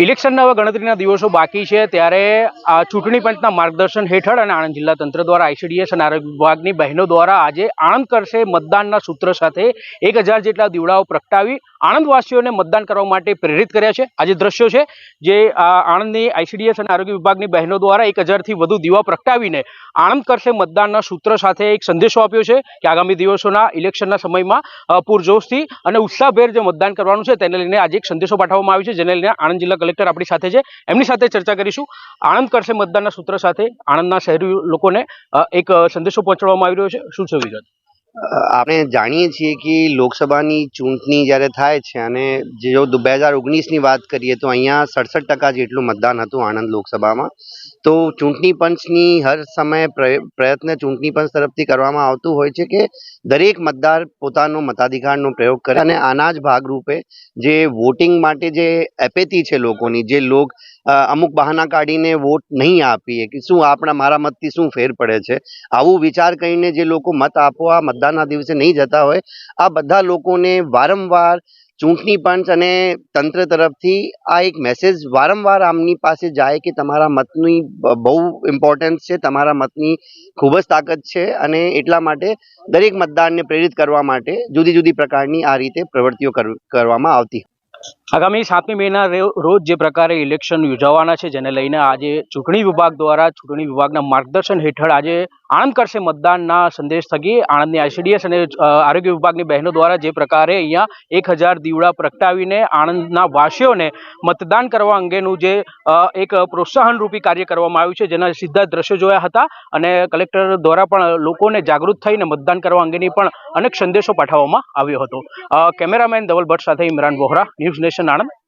ઇલેક્શનના હવે ગણતરીના દિવસો બાકી છે ત્યારે આ ચૂંટણી પંચના માર્ગદર્શન હેઠળ અને આણંદ જિલ્લા તંત્ર દ્વારા આઈસીડીએસ અને આરોગ્ય વિભાગની બહેનો દ્વારા આજે આણંદ કરશે મતદાનના સૂત્ર સાથે એક જેટલા દીવડાઓ પ્રગટાવી આણંદવાસીઓને મતદાન કરવા માટે પ્રેરિત કર્યા છે. આજે દ્રશ્યો છે જે આણંદની આઈસીડીએસ અને આરોગ્ય વિભાગની બહેનો દ્વારા એક હજારથી વધુ દીવા પ્રગટાવીને આણંદ કરશે મતદાનના સૂત્ર સાથે એક સંદેશો આપ્યો છે કે આગામી દિવસોના ઇલેક્શનના સમયમાં પૂરજોશથી અને ઉત્સાહભેર જે મતદાન કરવાનું છે તેને લઈને આજે એક સંદેશો પાઠવવામાં આવ્યો છે જેને લઈને આણંદ જિલ્લા કલેક્ટર આપણી સાથે છે. એમની સાથે ચર્ચા કરીશું. આણંદ કરશે મતદાનના સૂત્ર સાથે આણંદના શહેરી લોકોને એક સંદેશો પહોંચાડવામાં આવી રહ્યો છે. શું છે વિગત? આપણે જાણીએ છીએ કે લોકસભાની ચૂંટણી જ્યારે થાય છે અને જે બે હજાર ઓગણીસની વાત કરીએ તો અહીંયા સડસઠ ટકા જેટલું મતદાન હતું આણંદ લોકસભામાં. તો ચૂંટણી પંચની હર સમયે પ્રય- પ્રયત્ન ચૂંટણી પંચ તરફથી કરવામાં આવતું હોય છે કે દરેક મતદાર પોતાનો મતાધિકારનો પ્રયોગ કરે અને આના જ ભાગરૂપે જે વોટિંગ માટે જે એપેથી છે લોકોની, જે લોક અમુક બહાના કાઢીને વોટ નહીં આપીએ કે શું આપણા મારા મતથી શું ફેર પડે છે? આવું વિચાર કરીને જે લોકો મત આપવા મતદાનના દિવસે નહીં જતા હોય, આ બધા લોકોને વારંવાર ચૂંટણી પંચ અને તંત્ર તરફથી આ એક મેસેજ વારંવાર આમની પાસે જાય કે તમારા મતની બહુ ઇમ્પોર્ટન્સ છે, તમારા મતની ખૂબ જ તાકાત છે અને એટલા માટે દરેક મતદારને પ્રેરિત કરવા માટે જુદી જુદી પ્રકારની આ રીતે પ્રવૃત્તિઓ કર- કરવામાં આવતી આગામી સાતમી મેના રોજ જે પ્રકારે ઇલેક્શન યોજાવાના છે, જેને લઈને આજે ચૂંટણી વિભાગ દ્વારા, ચૂંટણી વિભાગના માર્ગદર્શન હેઠળ આજે આણંદ કરશે મતદાનના સંદેશ થકી આણંદની આઈસીડીએસ અને આરોગ્ય વિભાગની બહેનો દ્વારા જે પ્રકારે અહીંયા એક હજાર દીવડા પ્રગટાવીને આણંદના વાસીઓને મતદાન કરવા અંગેનું જે એક પ્રોત્સાહનરૂપી કાર્ય કરવામાં આવ્યું છે, જેના સીધા દ્રશ્યો જોયા હતા અને કલેક્ટર દ્વારા પણ લોકોને જાગૃત થઈને મતદાન કરવા અંગેની પણ અનેક સંદેશો પાઠવવામાં આવ્યો હતો. કેમેરામેન ધવલ ભટ્ટ સાથે ઇમરાન વોહરા ન્યૂઝ નેશન આણંદ